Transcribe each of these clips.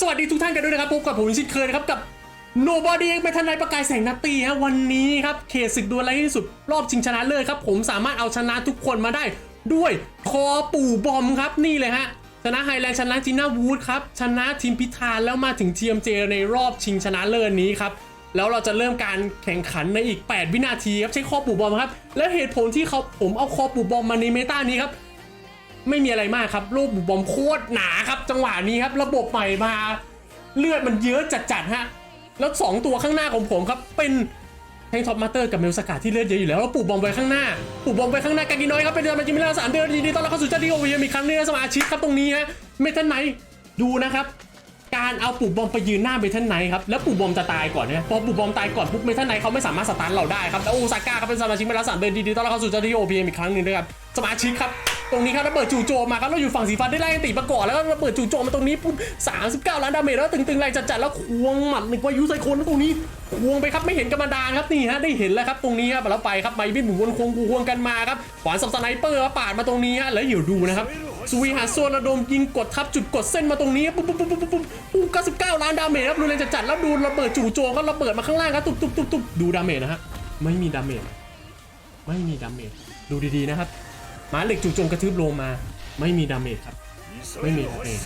สวัสดีทุกท่านกันด้วยนะครับพบกับผมชินเคยนะครับกับ Nobody ไม่ทันไรประกายแสงนาตีฮะวันนี้ครับเขตศึกดวลไรที่สุดรอบชิงชนะเลิศครับ ผมสามารถเอาชนะทุกคนมาได้ด้วยคอปู่บอมครับนี่เลยฮะชนะไฮแลนด์ชนะจีน่าวูดครับชนะทีมพิธานแล้วมาถึง TMJ ในรอบชิงชนะเลิศนี้ครับแล้วเราจะเริ่มการแข่งขันในอีก 8 วินาทีครับใช้คอปู่บอมครับและเหตุผลที่เขาผมเอาคอปู่บอมมาในเมตานี้ครับ ไม่มีอะไรมากครับโลกบุบบอมโคตรหนาครับ จังหวะนี้ครับ ระบบใหม่มาเลือดมันเยอะจัดๆฮะแล้ว 2 ตัวข้างหน้าของผมครับ เป็นแทงท็อปมาเตอร์กับเมลสกัดที่เลือดเยอะอยู่แล้วแล้วปูบอมไว้ข้างหน้าปูบอมไว้ข้างหน้ากันกิน้อยครับเป็นเดือนมาจิมิลาสามเดือนยินดีต้อนรับเข้าสู่เจ้าดีโอวีอีกครั้งหนึงนะสมาชิกครับตรงนี้ฮะเมทันไนดูนะครับการเอาปูบอมไปยืนหน้าเมทันไนครับแล้วปูบอมจะตายก่อนเนี่ยพอปูบอมตายก่อนปุ๊บเมทันไนเขาไม่สามารถสตาร์ทเราได้ครับแล้วโอซาก้าครับเป็นสมาชิกมาแล้วสามเดือนยินดีต้อนรับเข้าสู่เจ้าดีโอวีอีครั้งหนึ่งด้วยครับสมาชิกครับ ตรงนี้ครับระเบิดจู่โจมมาครับเราอยู่ฝั่งสีฟ้าได้ไล่ตีประกอบแล้วก็ระเบิดจู่โจมมาตรงนี้ปุ๊บ39 ล้านดาเมจแล้วตึงๆไล่จัดๆแล้วควงหมัดหนึ่งวายุไซโคนตรงนี้ควงไปครับไม่เห็นกรรมดานครับนี่ฮะได้เห็นแล้วครับตรงนี้ครับแล้วไปครับไมบินหมุนวนควงควงกันมาครับขวานสับสไนเปอร์ปาดมาตรงนี้ฮะแล้วเดี๋ยวดูนะครับสุวิหาโซนระดมยิงกดทับจุดกดเส้นมาตรงนี้ปุ๊บปุ๊บปุ๊บปุ๊บปุ๊บปุ๊บ99ล้านดาเมจครับดูเลยจัดๆแล้วดูระเบิดจู่โจมก็ระเบิดมาข้างล่างครับตุบตุบตุบตุบดูดาเมจนะฮะไม่มีดาเมจไม่มีดาเมจดูดีๆนะครับ มาเหล็กจู่โจมกระทืบโลมา ไม่มีดาเมจครับ ไม่มีดาเมจ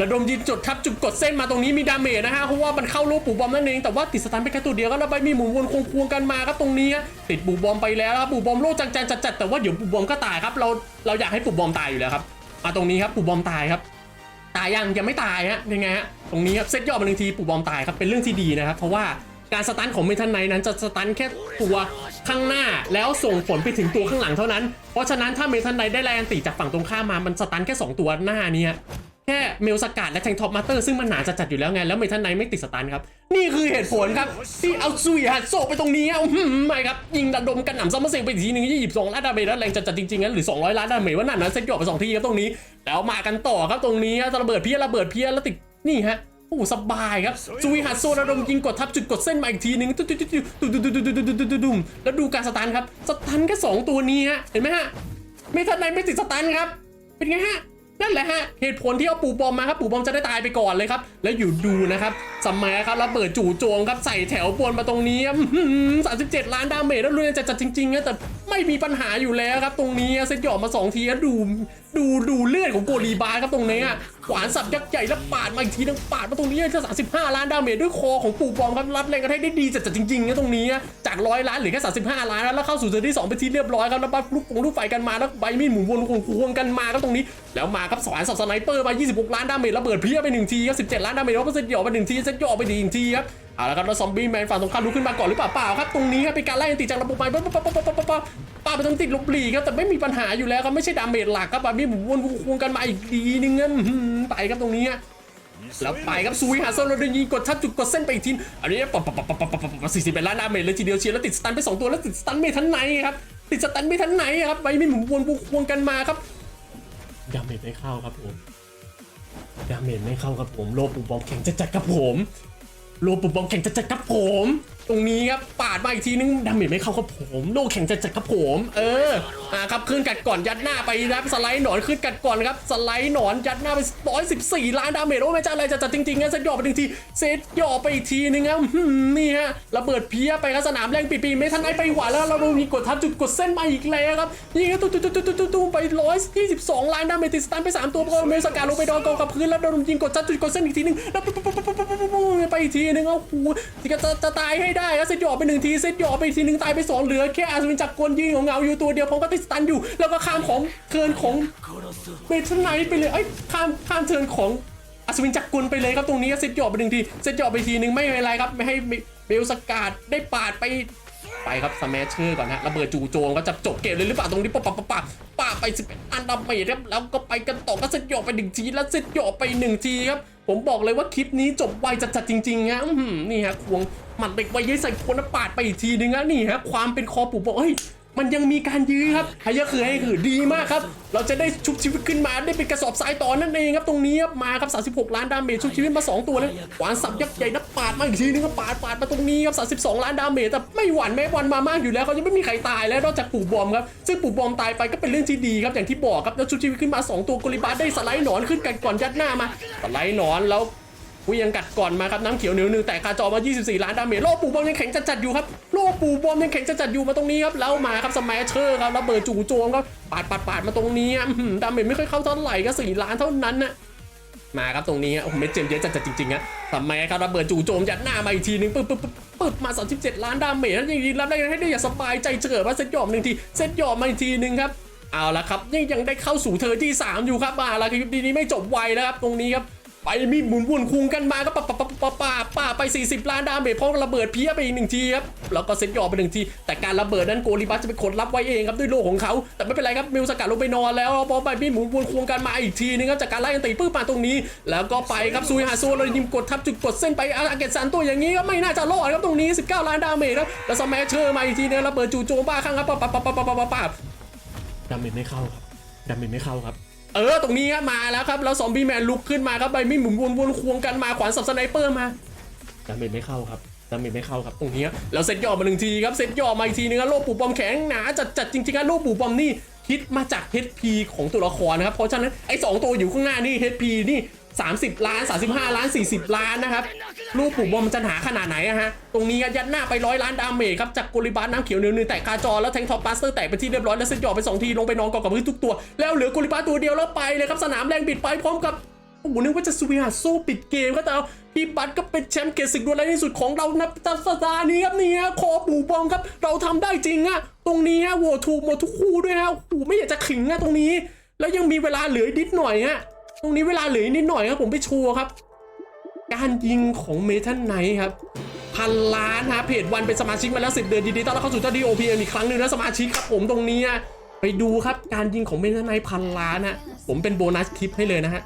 ระดมยิงจดทับจุดกดเส้นมาตรงนี้มีดาเมจนะฮะเพราะว่ามันเข้าลูกปูบอมนั่นเองแต่ว่าติดสตันไปแค่ตัวเดียวก็แล้วไปมีหมุนวนควงควงกันมาครับตรงนี้ติดปูบอมไปแล้วครับปูบอมโลจังจังจัดแต่ว่าเดี๋ยวปูบอมก็ตายครับเราเราอยากให้ปูบอมตายอยู่แล้วครับมาตรงนี้ครับปูบอมตายครับตายยังยังไม่ตายฮะยังไงฮะตรงนี้ครับเซตย่อมาหนึ่งทีปู่บอมตายครับเป็นเรื่องที่ดีนะครับเพราะว่า การสตันของเมทันไนนั้นจะสตันแค่ตัวข้างหน้าแล้วส่งผลไปถึงตัวข้างหลังเท่านั้น เพราะฉะนั้นถ้าเมทันไนได้แรงตีจากฝั่งตรงข้ามมามันสตันแค่ 2 ตัวหน้านี้แค่เมลสกัดและแทงท็อปมาเตอร์ซึ่งมันหนาจะจัดอยู่แล้วไง แล้วเมทันไนไม่ติดสตันครับ นี่คือเหตุผลครับที่เอาซุยฮัตโซไปตรงนี้อะอื้อหือไม่ครับ ยิงระดมกันหนำซัมเมอร์เซงไปอีกทีหนึงยี่สิบสองล้านดาเมจแล้วแรงจัดจัดจริงๆงั้นหรือ 200 ล้านดาเมจว่านั่นนะเซ็ตหยอกไปสองทีครับตรงนี้ แล้วมากันต่อครับตรงนี้ครับระเบิดเพี้ยระเบิดเพี้ยแล้วติดนี่ฮะ โอ้สบายครับซูวิฮัตโซระดมยิงกดทับจุดกดเส้นมาอีกทีหนึงตุ๊ดตุ๊ดตุ๊ดตุ๊ดตุ๊ดตุ๊ดตุ๊ดตุ๊ดตุ๊ดตุ๊ดตุ๊ดแล้วดูการสตันครับสตันแค่สองตัวนี้ฮะเห็นไหมฮะไม่ทันใดไม่ติดสตันครับ เป็นไงฮะนั่นแหละฮะเหตุผลที่เอาปู่บอมมาครับปู่บอมจะได้ตายไปก่อนเลยครับ แล้วอยู่ดูนะครับสมัยครับระเบิดจู่โจมครับใส่แถวบนมาตรงนี้สามสิบเจ็ดล้านดาเมจแล้วรุนจะจัดจริงๆนะแต่ไม่มีปัญหาอยู่แล้วครับ ตรงนี้เซตหยอมาสองทีแล้วดูดูดูเลือดของโกลีบาร์ครับตรงนี้ขวานสับยักษ์ใหญ่แล้วปาดมาอีกทีนึงปาดมาตรงนี้จะสามสิบห้าล้านดาเมจด้วยคอของปู่บอมครับรับแรงกระแทกได้ดีจัดๆจริงๆนะตรงนี้จากร้อยล้านเหลือแค่สามสิบห้าล้านแล้วเข้าสู่เซตที่สองไปทีเรียบร้อยครับแล้วปั๊บลูกปงลูกไฟกันมาแล้วใบมีดหมุนวนควงกันมาครับตรงนี้ แล้วมาครับสวรรค์สับสไนเปอร์มา26 ล้านดาเมจระเบิดเพี้ยไปหนึ่งทีครับ17 ล้านดาเมจแล้วก็เซตหยอไปหนึ่งทีเซตหยออกไปหนึ่งทีครับเอาละครับแล้วซอมบี้แมนฝั่งตรงข้ามลุกขึ้นมาก่อนหรือเปล่าเปล่าครับตรงนี้ครับเป็นการไล่ตีจากระบบไปปั๊บปั๊บปั๊บปั๊บปั๊บปั๊บป้าไปตรงติดลบหลีครับแต่ไม่มีปัญหาอยู่แล้วครับไม่ใช่ดาเมจหลักครับแบบนี้หมุนวนควงกันมาอีกทีนึงเงั้นไปครับตรงนี้แล้วไปครับซุยหาโซโลเดนยิงกดทับจุดกดเส้นไปอีกทีอันนี้ปับปับปับปับปับปับปับสี่สิบเป็นล้านดาเมจเลยทีเดียวเชียร์แล้วติดสตันไปสองตัวแล้วติดสตันไม่ทันไหนครับติดสตันไม่ทันไหนครับไปไม่หมุนวนวงกันมาครับดาเมจไม่เข้าครับผม ดาเมจไม่เข้ากับผม โลปุบบอมแข็งจัดจัดครับผม โลปุบบอมแข็งจัดจัดครับผม ตรงนี้ครับปาดมาอีกทีนึงดาเมจไม่เข้าครับผมโลแข็งจัดจัดครับผม เอออ่าครับขึ้นกัดก่อนยัดหน้าไปครับสไลด์หนอนขึ้นกัดก่อนครับสไลด์หนอนยัดหน้าไป114ล้านดาเมจโอ้แม่จ้าอะไรจะจัดจริงๆนะเซตย่อไปหนึ่งทีเซตย่อไปอีกทีนึงครับนี่ฮะระเบิดเพี้ยไปครับสนามแรงปีปีไม่ทันได้ไปหวานแล้วเรามีกดทับจุดกดเส้นมาอีกแล้วครับยิงตุ้ตุ้ตุ้ตุ้ตุ้ตุ้ตุ้ไป122ล้านดาเมจติดสตันไปสามตัวพอเมสกาลงไปโดนกองกับพื้นแล้วโดนยิงกดทับจุดกดเส้นอีกทีนึงแล้วปุ๊บปุ๊บปุ๊บปุ๊บปุ๊บปุ๊บไปอีกทีนึงโอ้โหที่จะจะตายให้ได้แล้วเซตย่อไปหนึ่งทีเซตย่อไปอีกทีนึงตายไปสองเหลือแค่อาสวินจักรกลยิงของเงาอยู่ตัวเดียวผมก็ติดสตันอยู่ แล้วก็ข้ามของเทินของเมทัลไนท์ไปเลยเอ้ข้ามข้ามเทินของอัศวินจักรกลไปเลยครับตรงนี้เซตย่อไปหนึ่งทีเซตย่อไปทีหนึ่งไม่เป็นไรครับไม่ให้เบลสกาดได้ปาดไปไปครับสแมชเชอร์ก่อนฮะระเบิดจู่โจมก็จะจบเกมเลยหรือเปล่าตรงนี้ปั๊บปั๊บปั๊บปั๊บป้าไปสิบอันดับเมจครับแล้วก็ไปกันต่อก็เซตหยอไปหนึ่งทีแล้วเซตหยอไปหนึ่งทีครับ ผมบอกเลยว่าคลิปนี้จบไวจัดๆจริงๆฮะนี่ฮะควงหมัดเด็กไวยัยใส่คนปาดไปอีกทีนึงฮะนี่ฮะความเป็นคอปู่บอกเฮ้ย มันยังมีการยื้อครับหายะคือให้คือดีมากครับ เราจะได้ชุบชีวิตขึ้นมาได้เป็นกระสอบทรายต่อนั่นเองครับตรงนี้ครับมาครับ36 ล้านดาเมจชุบชีวิตมา 2 ตัวเลยหวานสับยักษ์ใหญ่นะปาดมาอีกทีนึงก็ปาดปาดมาตรงนี้ครับ32 ล้านดาเมจแต่ไม่หวั่นแม้วันมามากอยู่แล้วเขายังไม่มีใครตายแล้วนอกจากปู่บอมครับซึ่งปู่บอมตายไปก็เป็นเรื่องที่ดีครับอย่างที่บอกครับแล้วชุบชีวิตขึ้นมา 2 ตัวกลิบาได้สไลด์หนอนขึ้นกันก่อนยัดหน้ามาสไลด์หนอนแล้ว เวียงกัดก่อนมาครับน้ำเขียวเหนียวหนึ่งแต่คาจอมา 24 ล้านดาเมจโลปูบอมยังแข็งจัดๆอยู่ครับโลปูบอมยังแข็งจัดๆอยู่มาตรงนี้ครับแล้วมาครับสมัยเชอร์ครับระเบิดจู่โจมครับปาดปาดปาดมาตรงนี้ดาเมจไม่ค่อยเข้าเท่าไหร่ก็สี่ล้านเท่านั้นนะมาครับตรงนี้ฮะโอ้โหเม็ดเจมเยอะจัดๆจริงๆฮะทำไมครับระเบิดจู่โจมยัดหน้ามาอีกทีนึงปึ๊บปึ๊บปึ๊บมา 37 ล้านดาเมจแล้วยังยิงรับได้ให้ได้อย่างสบายใจเฉิดว่าเซตหยอมหนึ่งทีเซตหยอมมาอีกทีนึงครับเอาละครับยังยังได้เข้าสู่เธอที่ 3 อยู่ครับมาล้วคลิปนี้ไม่จบไวแล้วครับตรงนี้ครับ ไปมีหมุนวุ่นคุงกันมาก็ป่าป่าป่าป่าป่าป่าไป 40 ล้านดาเมจพร้อมระเบิดเพี้ยไปอีกหนึ่งทีครับแล้วก็เซ็ตหยอดไปหนึ่งที แต่การระเบิดนั้นโกลิบัสจะเป็นคนรับไว้เองครับด้วยโลของเขา แต่ไม่เป็นไรครับมิวสกัดลงไปนอนแล้วพอไปมีหมุนวุ่นคุงกันมาอีกทีนึงครับจากการไล่ตีปื้อมาตรงนี้ แล้วก็ไปครับซูยฮาซูเลยยิมกดทับจุดกดเส้นไปอาเกตซันตัวอย่างนี้ก็ไม่น่าจะรอดครับตรงนี้ 19 ล้านดาเมจครับแล้วสมัชเชอร์มาอีกทีนึงระเบิดจู่โจมบ้าข้างครับป่าป่าป่าป่าป่าป่าดาเมจไม่เข้าครับดาเมจไม่เข้าครับ เออตรงนี้ครับมาแล้วครับแล้วซอมบี้แมนลุกขึ้นมาครับใบมีดหมุนวนวนควงกันมาขวานสับสไนเปอร์มาดาเมจไม่เข้าครับดาเมจไม่เข้าครับตรงนี้แล้วเซตย่อมาหนึ่งทีครับเซตย่อมาอีกทีนึงครับโลปูปอมแข็งหนาจัดจัดจริงๆครับโลปูปอมนี่คิดมาจาก HP ของตัวละครนะครับเพราะฉะนั้นไอ้สองตัวอยู่ข้างหน้านี่ HP นี่ 30 ล้าน 35 ล้าน 40 ล้านนะครับลูกปู่บอมมันจะหาขนาดไหนอะฮะตรงนี้ยัดหน้าไปร้อยล้านดาเมจครับจากโกลิบาสน้ำเขียวเนื้อนึงแตกคาจอแล้วแทงท็อปบัสเตอร์แตกไปที่เรียบร้อยแล้วเซตหยอดไปสองทีลงไปนอนกองกับพื้นทุกตัว แล้วเหลือโกลิบาสตัวเดียวแล้วไปเลยครับสนามแรงบิดไปพร้อมกับโอ้โหนึกว่าจะสวีหัสสู้ปิดเกมก็แต่เอาพี่บัตก็เป็นแชมป์เกศึกดวลแรงที่สุดของเรานะสัปดาห์นี้ครับนี่ฮะคอปูบองครับ เราทำได้จริงอะตรงนี้ฮะโหวตถูกหมดทุกคู่ด้วยฮะโอ้โหไม่อยากจะขิงอะตรงนี้ แล้วยังมีเวลาเหลืออีกนิดหน่อยฮะ ตรงนี้เวลาเหลืออีกนิดหน่อยครับผมไปโชว์ครับ การยิงของเมทัลไนท์ครับพันล้านฮะเพจวันเป็นสมาชิกมาแล้ว10เดือนดีๆต้อนรับเข้าสู่เจ้าดี OPM อีกครั้งหนึ่งนะสมาชิกครับผมตรงนี้ไปดูครับการยิงของเมทัลไนท์พันล้านฮะผมเป็นโบนัสคลิปให้เลยนะฮะ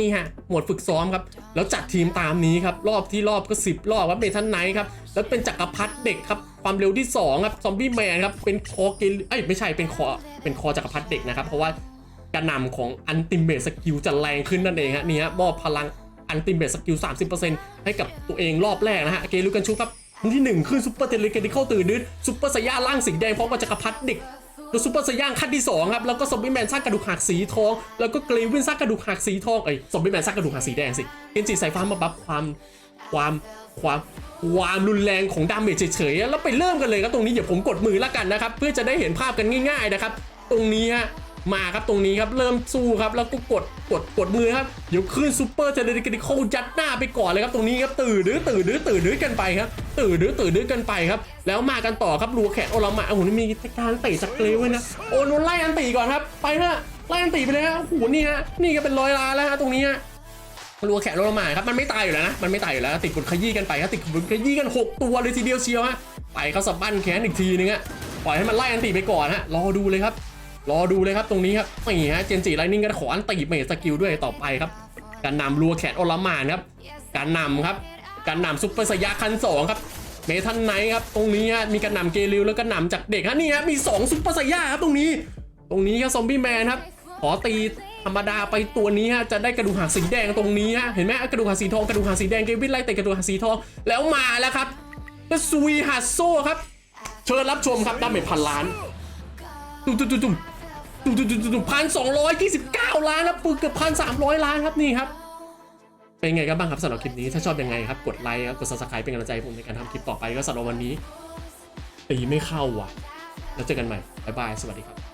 นี่ฮะหมวดฝึกซ้อมครับ แล้วจัดทีมตามนี้ครับ รอบที่รอบก็ 10 รอบครับเมทันไนท์ครับ แล้วเป็นจักรพรรดิเด็กครับ ความเร็วที่ 2 ครับ ซอมบี้แมนครับ เป็นคอเกลเอ้ยไม่ใช่เป็นคอเป็นคอจักรพรรดิเด็กนะครับ เพราะว่า กระหนำของอันติเม e สกิลจะแรงขึ้นนั่นเองฮะนี่ฮะมอบพลังอันติเม e สกิล 30%ให้กับตัวเองรอบแรกนะฮะเกลูกันชุกครับคนที่หนึ่งขึ้นซูเปอร์เทเลเกติคอลตื่นนึดซูเปอร์สยาล่างสีแดงพร้อมกับจักรพรรดิเด็กแล้วซูเปอร์สยางขั้นที่2ครับแล้วก็ซอมบี้แมนสร้างกระดูกหักสีทอง แล้วก็เกรวินสร้างกระดูกหักสีทองเอ้ซอมบี้แมนสร้างกระดูกหักสีแดงสิเอนจิสายฟ้ามาบัฟความความความความรุนแรงของดาเมจเฉยๆแล้วไปเริ่มกันเลยครับตรงนี้เดี๋ยวผมกดมือละกันนะครับเพื่อจะได้เห็นภาพกันง่าย ๆนะครับ ตรงนี้ฮะ มาครับตรงนี้ครับเริ่มสู้ครับแล้วก็กดกดกดมือครับเดี๋ยวขึ้นซูเปอร์เทเลกิโคยัดหน้าไปก่อนเลยครับตรงนี้ครับตื่นดื้อตื่นดื้อตื่นดื้อกันไปครับตื่นดื้อตื่นดื้อกันไปครับ แล้วมากันต่อครับรัวแขนโอลามาโอ้โหนี่มีการเตะจากเกลียวด้ยนะโอ้นนไล่อันตีก่อนครับไปเถอะไล่อันตีไปเลยฮะโอ้โหนี่ฮะนี่ก็เป็นร้อยล้านแล้วฮะตรงนี้ฮะรัวแขนโรลมาครับมันไม่ตายอยู่แล้วนะมันไม่ตายอยู่แล้ว ติดกดขยี้กันไปครับติดกดขยี้กัน 6 ตัวเลยทีเดียวเชียวฮะไปเขาสับบั้นแขนอีกทีนึงอะปล่อยให้มันไล่อันตีไปก่อนฮะรอดูเลยครับ รอดูเลยครับตรงนี้ครับนี่ฮะเจนจิไลนิ่งก็ขออันตีเมสกิลด้วยต่อไปครับการนำรัวแขนโอลมานครับการนำครับการนำซุปเปอร์สยาคันสองครับเมทันไนครับตรงนี้ฮะมีการนำเกลิวแล้วก็นำจากเด็กฮะนี่ฮะมี2ซุปเปอร์สยาครับตรงนี้ ตรงนี้ครับซอมบี้แมนครับขอตีธรรมดาไปตัวนี้ฮะจะได้กระดูกหางสีแดงตรงนี้ฮะเห็นไหมกระดูกหางสีทองกระดูกหางสีแดงเกวินไล่เตะกระดูกหางสีทองแล้วมาแล้วครับก็ซุยฮัสโซครับ เชิญรับชมครับดาเมจพันล้านตุ้มตุ้มตุ้ม ดูดูดูดูพันสองร้อยยี่สิบเก้าล้านนะปึกเกือบพันสามร้อยล้านครับนี่ครับ เป็นไงกันบ้างครับสำหรับคลิปนี้ ถ้าชอบยังไงครับ กดไลค์ครับ กดซับสไครป์เป็นกำลังใจผมในการทำคลิปต่อไปก็สำหรับวันนี้ตีไม่เข้าว่ะ แล้วเจอกันใหม่ บ๊ายบาย สวัสดีครับ